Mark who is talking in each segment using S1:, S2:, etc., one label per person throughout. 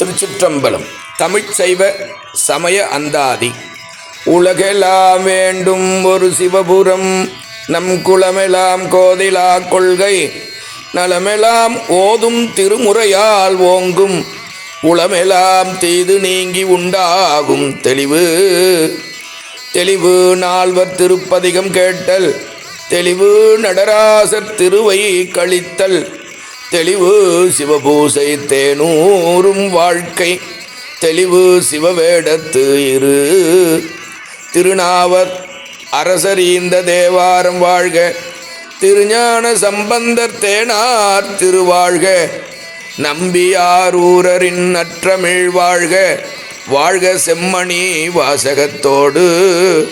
S1: திருச்சிற்றம்பலம். தமிழ்ச் சைவ சமய அந்தாதி. உலகெல்லாம் வேண்டும் ஒரு சிவபுரம். நம் குளமெலாம் கோதிலா கொள்கை. நலமெல்லாம் ஓதும் திருமுறையால் ஓங்கும். உளமெல்லாம் தீது நீங்கி உண்டாகும் தெளிவு. தெளிவு நால்வர் திருப்பதிகம் கேட்டல். தெளிவு நடராசர் திருவை கழித்தல். தெளிவு சிவபூசை தேனூரும் வாழ்க்கை. தெளிவு சிவவேடத்து இரு. திருநாவர் அரசரீந்த தேவாரம் வாழ்க. திருஞான சம்பந்தர் தேனார் திருவாழ்க. நம்பியாரூரின் நற்றமிழ் வாழ்க. வாழ்க செம்மணி வாசகத்தோடு.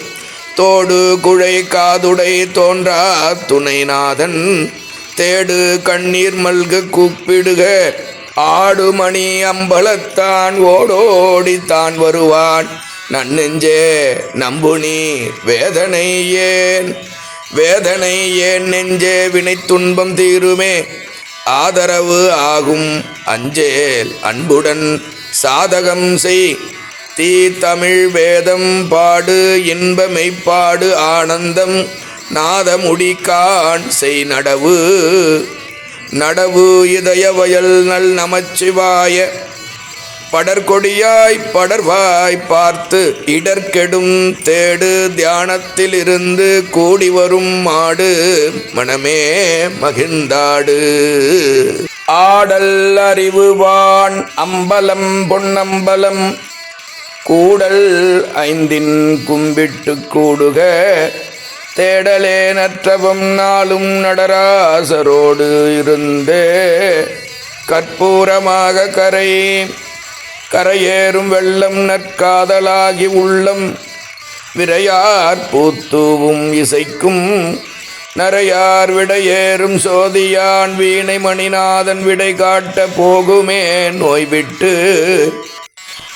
S1: தோடு குழை காதுடை தோன்றா துணைநாதன். தேடு கண்ணீர் மல்க கூப்பிடுக. ஆடுமணி அம்பலத்தான் ஓடோடித்தான் வருவான். நன்னெஞ்சே நம்பு நீ வேதனை ஏன்? வேதனை ஏன் நெஞ்சே வினை துன்பம் தீருமே? ஆதரவு ஆகும் அஞ்சேல் அன்புடன் சாதகம் செய். தீ தமிழ் வேதம் பாடு இன்ப மெய்ப்பாடு ஆனந்தம் நாதமுடி கான் செய் நடவு. நடவு இதய வயல் நல் நமச்சிவாய. படர்கொடியாய் படர்வாய் பார்த்து இடர்கெடும் தேடு தியானத்தில் இருந்து கூடி வரும் மாடு மனமே மகிழ்ந்தாடு. ஆடல் அறிவுவான் அம்பலம் பொன்னம்பலம். கூடல் ஐந்தின் கும்பிட்டு கூடுக. தேடலே நற்றவம் நாளும் நடராசரோடு இருந்தே. கற்பூரமாக கரை கரையேறும் வெள்ளம் நற்காதலாகி உள்ளம். விரையார் பூத்தூவும் இசைக்கும் நரையார் விடையேறும் சோதியான் வீணை மணிநாதன் விடை காட்ட போகுமே. நோய்விட்டு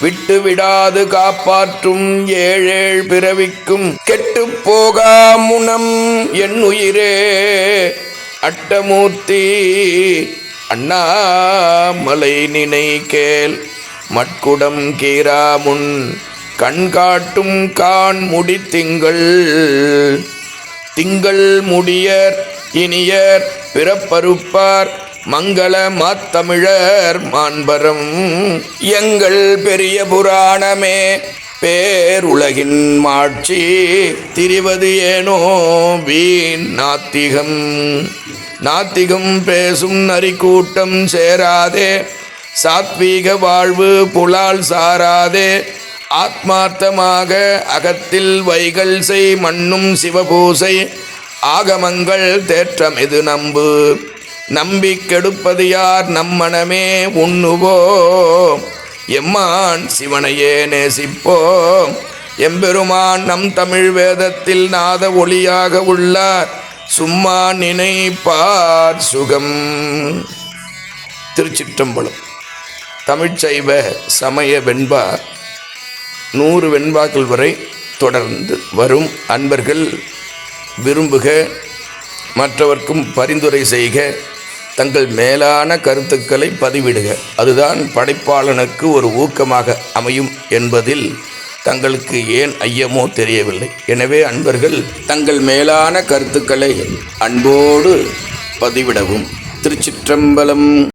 S1: விட்டு விடாது காப்பாற்றும் ஏழேழ் பிறவிக்கும் கெட்டு போகாமுனம் என் உயிரே. அட்டமூர்த்தி அண்ணாமலை நினை கேள் மட்குடம் கீராமுன் கண்காட்டும் கான் முடி திங்கள் திங்கள் முடியர் இனியர் பிறப்பருப்பார் மங்கள மாத்தமிழர் மாண்பரம் எங்கள் பெரிய புராணமே. பேருலகின் மாட்சி திரிவது ஏனோ வீண் நாத்திகம். நாத்திகம் பேசும் நரிக்கூட்டம் சேராதே. சாத்வீக வாழ்வு புலால் சாராதே. ஆத்மார்த்தமாக அகத்தில் வைகள் செய் மண்ணும் சிவபூசை. ஆகமங்கள் தேற்றமெது நம்பு? நம்பி கெடுப்பது யார் நம்மனமே உண்ணுவோம். எம்மான் சிவனையே நேசிப்போம். எம்பெருமான் நம் தமிழ் வேதத்தில் நாத ஒளியாக உள்ளார். சும்மா நினைப்பார் சுகம். திருச்சிற்றம்பலம். தமிழ்ச்சைவ சமய வெண்பா நூறு வெண்பாக்கள் வரை தொடர்ந்து வரும். அன்பர்கள் விரும்புக மற்றவர்க்கும் பரிந்துரை செய்க. தங்கள் மேலான கருத்துக்களை பதிவிடுக. அதுதான் படைப்பாளனுக்கு ஒரு ஊக்கமாக அமையும் என்பதில் தங்களுக்கு ஏன் ஐயமோ தெரியவில்லை. எனவே அன்பர்கள் தங்கள் மேலான கருத்துக்களை அன்போடு பதிவிடவும். திருச்சிற்றம்பலம்